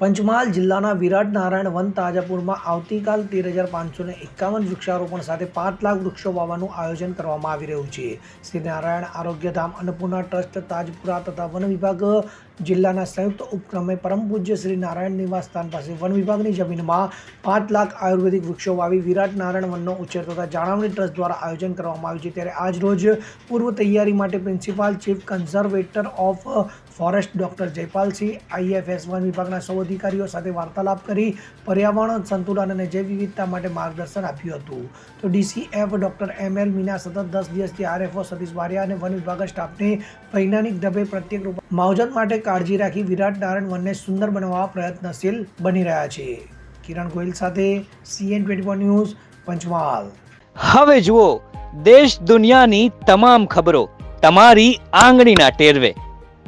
પંચમહાલ જિલ્લાના વિરાટ નારાયણ વન તાજાપુરમાં આવતીકાલ તેર હજાર પાંચસો ને એકાવન વૃક્ષારોપણ સાથે પાંચ લાખ વૃક્ષો વાવવાનું આયોજન કરવામાં આવી રહ્યું છે. શ્રી નારાયણ આરોગ્યધામ અન્નપૂર્ણા ટ્રસ્ટ, તાજપુરા તથા વન વિભાગ જિલ્લાના સંયુક્ત ઉપક્રમે પરમ પૂજ્ય શ્રી નારાયણ નિવાસ સ્થાન પાસે વન વિભાગની જમીનમાં પાંચ લાખ આયુર્વેદિક વૃક્ષો વાવી વિરાટ નારાયણ વનનો ઉછેર તથા જાળવણી ટ્રસ્ટ દ્વારા આયોજન કરવામાં આવ્યું છે. ત્યારે આજ રોજ પૂર્વ તૈયારી માટે principal chief conservator of forest doctor Jaypalsinh, IFS one વિભાગના સૌ અધિકારીઓ સાથે વાર્તાલાપ કરી પર્યાવરણ સંતુલન અને જૈવ વિવિધતા માટે માર્ગદર્શન આપ્યું હતું. તો DCF doctor M L Meena સતત દસ દિવસથી આરએફઓ સતીશ વારિયા અને વન વિભાગ સ્ટાફને વૈજ્ઞાનિક ઢબે પ્રત્યેક રૂપ માવજત માટે કાળજી રાખી વિરાટ નારાયણ વનને સુંદર બનાવવા પ્રયત્નશીલ બની રહ્યા છે. કિરણ ગોયલ સાથે સીએન ટ્વેન્ટી ન્યૂઝ, પંચમહાલ. હવે જુઓ, દેશ દુનિયાની તમામ ખબરો તમારી આંગળીના ટેરવે.